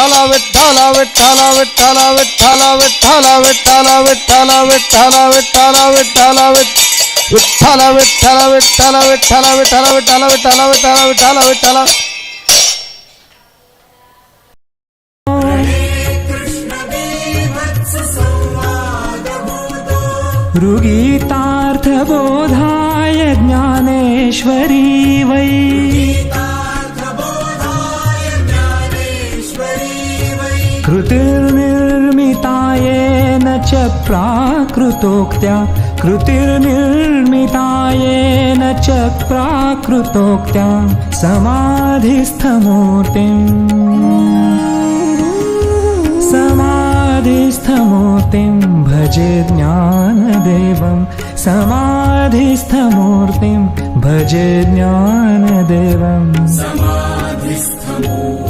विठ्ठल विठ्ठल विठ्ठल विठ्ठल विठ्ठल विठ्ठल विठ्ठल विठ्ठल विठ्ठल विठ्ठल विठ्ठल विठ्ठल विठ्ठल विठ्ठल विठ्ठल विठ्ठल विठ्ठल विठ्ठल विठ्ठल ऋगीतार्थबोधाय ज्ञानेश्वरी वै प्राकृतोक्त्या कृतिर्निर्मितायेन च प्राकृतोक्त्या समाधिस्थमूर्तिम् समाधिस्थमूर्तिं भजे ज्ञानदेवं समाधिस्थमूर्तिं भजे ज्ञानदेवम्। समाधिस्थमूर्तिं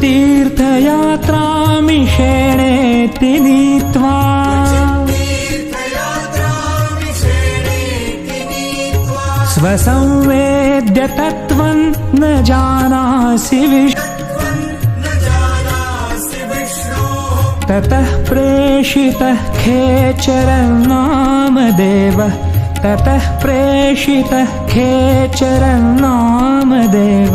क्वचित्तीर्थयात्रामिषेणेति नीत्वा स्वसंवेद्य तत्त्वं न जानासि विष्णु। ततः प्रेषितः खेचरं नामदेवः ततः प्रेषितः खेचरं नामदेव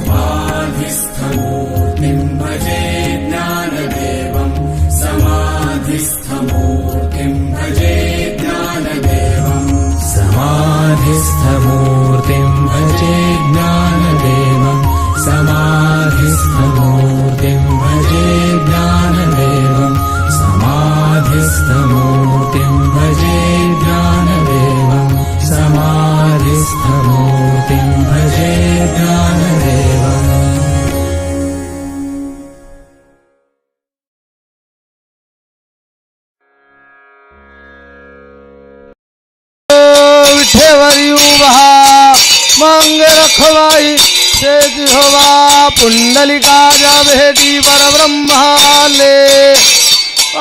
मंग रखवाई ते जिहोवा पुंडलिका जा भेटी परब्रह्माले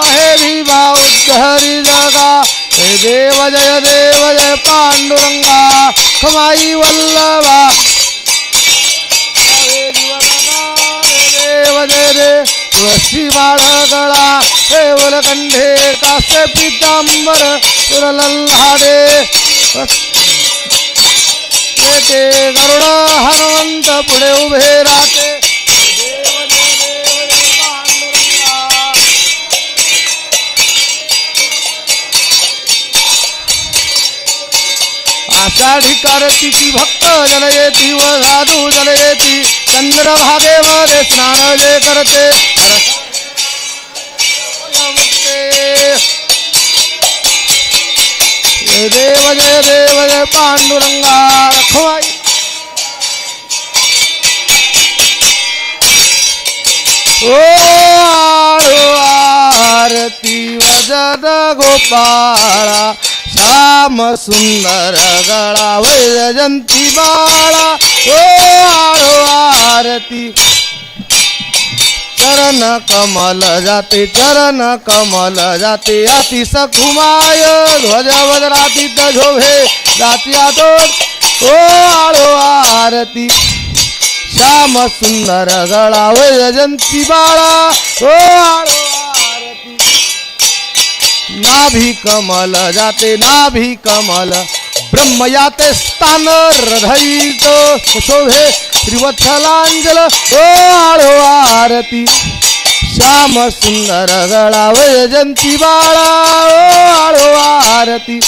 अहे भीमा उद्धरी जगा हे देव जय देव जय पांडुरंगा खमाई वल्लभा। देव जय देव तुळशी बाळगळा हे वलकंठे कास्य पितांबर सुरलल्हाडे। येते गरुडा हनुमंत पुढे उभे राहते. आषाढी कारतीची भक्त जल येती व साधू जल येती. चंद्रभागेमध्ये स्नान जे करते. जय देव जय देव जय पांडुरंगा रखवाई. ओ आरती वजन गोपाळा श्याम सुंदर गळा वैजयंती बाळा. ओ आरती चरण कमल जाते चरण कमल जाते अति सखुमाय ध्वज वज्राती झोभे जाती आतोड ओ आळो आरती। श्याम सुंदर गळा वैजयंती बाळा ओ आळो आरती। नाभी कमल जाते नाभी कमल। ब्रह्म याते स्थान हृदयित. शोभे श्रीवत्सलांजल. ओ आळो आरती. श्याम सुंदर गळा वैजंती बाळा. ओ आळो आरती.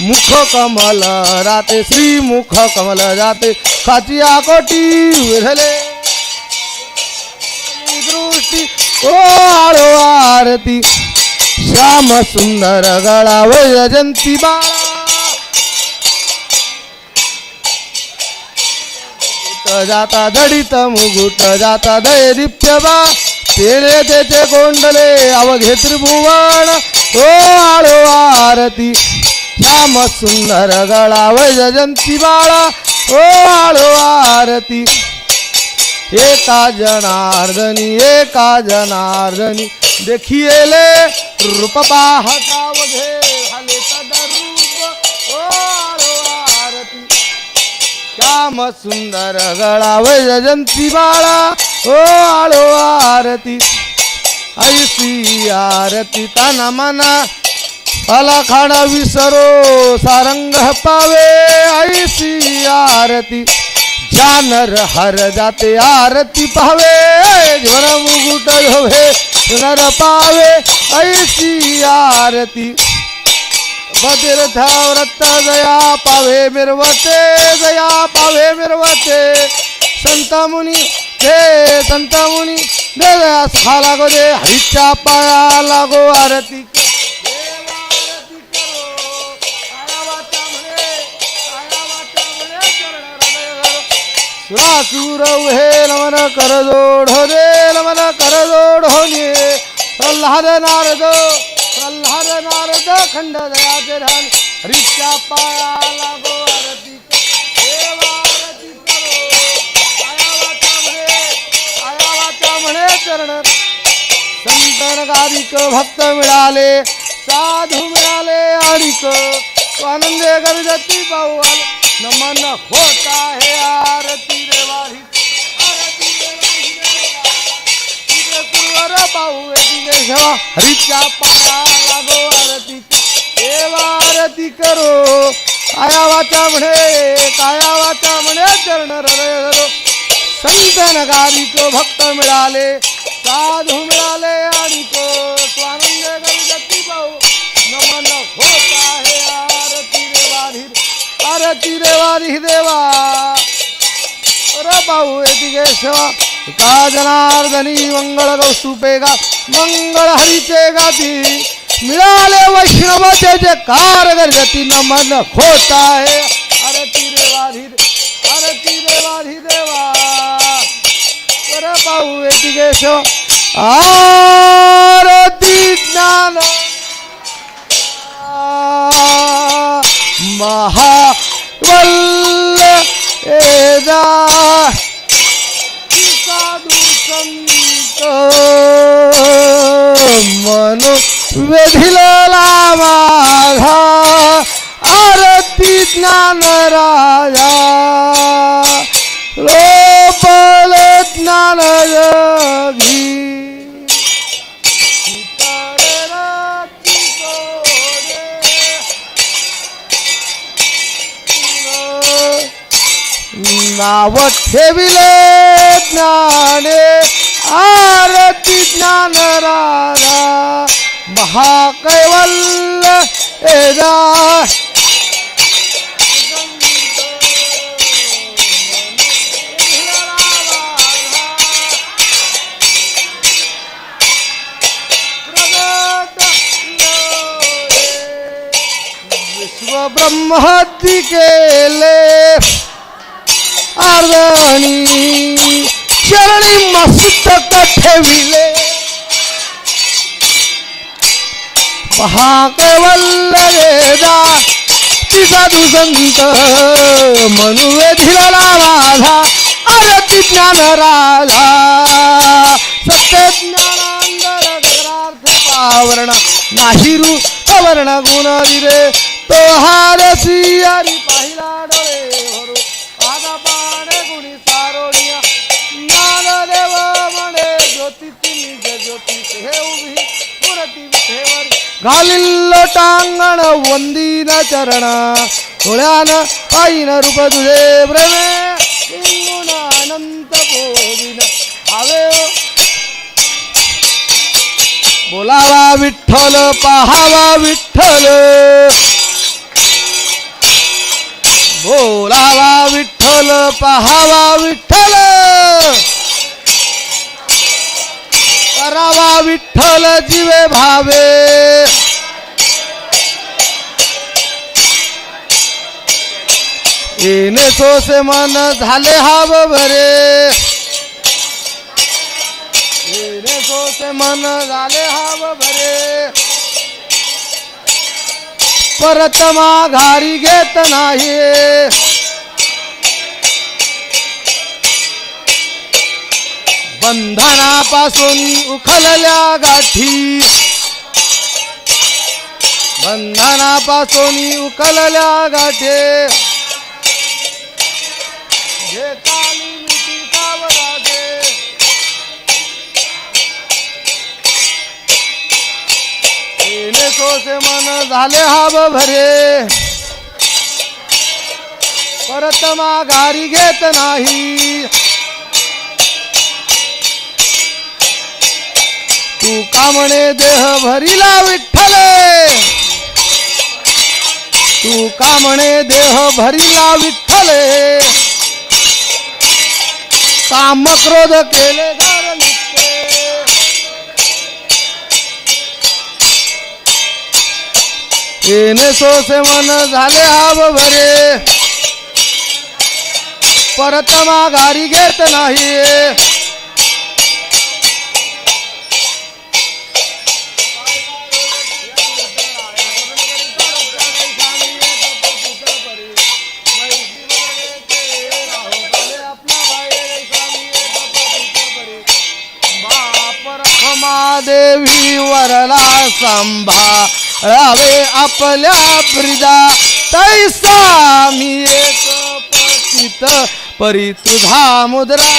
मुख कमल राते श्री मुख कमल जाते खाचिया कोटी विरले. दृष्टी. ओ आळो आरती. श्याम सुंदर गळा वैजंती बाळा. जाता दडित मुगुट जाता दैरिप्य बा तेळे तेचे कोंडले अवघे त्रिभुवन ओ आळो आरती श्याम सुंदर गळा वैजयंती बाळा. ओ आळो आरती एका जनार्दनी एका जनार्दनी. देखिले रूप पाहता वघे झाले सदा श्याम सुंदर गळा जयंती बाळा. ओ आळो आरती. ऐसी आरती ताना मना. अलाखाड विसरो सारंग पावे. ऐसी आरती. जानर हर जाते आरती पावे. ज्वर मुकुट झोभे नर पावे ऐसी आरती. भद्रथ व्रत जया पावे मिरवते जया पावे मिरवते। संत मुनी हे संत मुनी दे दया सखा लागो दे हरीच्या पाया लागो आरती देव सुरासुर हे नमन कर जोड हो दे नमन कर जोड हो ने प्रल्हाद नारद नारद खंड दयाचे ध्यान हरीच्या पायाला आरती म्हणे चरण. संतन गारिक भक्त मिळाले साधू मिळाले आणिक आनंदे गरजती पाहू आलो नमन होत आहे आरती देवाही आरती पाहू हरीच्या पाया ती करो. काया वाचा म्हणे काया वाचा म्हणे चरण हृदय धरो संत तो भक्त मिळाले साधू मिळाले आणि तो स्वानंद गणपती भाऊ. नमन होत आहे आरती देवाधी आरती देवाधी देवा. अरे भाऊ येतिगे सेवा. का जनार्दनी मंगळ कौस्तुपे गा मंगळ हरीचे गाती. मिळाले वैष्णवचे जे कार गर्जती नमन खोत आहे. आरती देवाधी आरती देवाधी देवा. कर पाहू येतिगे आरती ज्ञान. महावल्ल एदा साधू संत मनो वेधिला माझा आरती ज्ञान राजा लोपल ज्ञान जगी नाव ठेविले ज्ञाने आरती ज्ञान राजा महाकैवल्य एदा प्रगट ब्रह्महत्ती केले अर्धणी शरणी मस्त ठेविले महाकवल्ल वेदा तिचा दुसंत मनुवे धिरला माझा आरती ज्ञान राधा सत्य ज्ञानांतर पावरण नाही रूप वर्ण गुण दिले तो हारसी हरी पाहिला डोळे. विठेवर टांगण वंदीन चरण डोळ्यान आईन रूप तुझे प्रेमे अनंत बोधिन आवे बोलावा विठ्ठल पहावा विठ्ठल बोलावा विठ्ठल पहावा विठ्ठल करावा विठ्ठल जीवे भावे येणे सोसे मन झाले हाव भरे येणे सोसे मन झाले हाव भरे परत माघारी घेत नाही. बंधनापासून उखलल्या गाठी. बंधनापासून उखलल्या गाठी. सोसे मन झाले हाव भरे. परत माघारी घेत नाही. तू का म्हणे देह भरिला विठ्ठले. तू का म्हणे देह भरिला विठ्ठले. काम क्रोध केले येणे सोसे मन झाले हाव भरे. परत माघारी घेत नाही. देवी वरला रावे आपल्या ब्रिदा. तैसा मी एक परी तुझा मुद्रा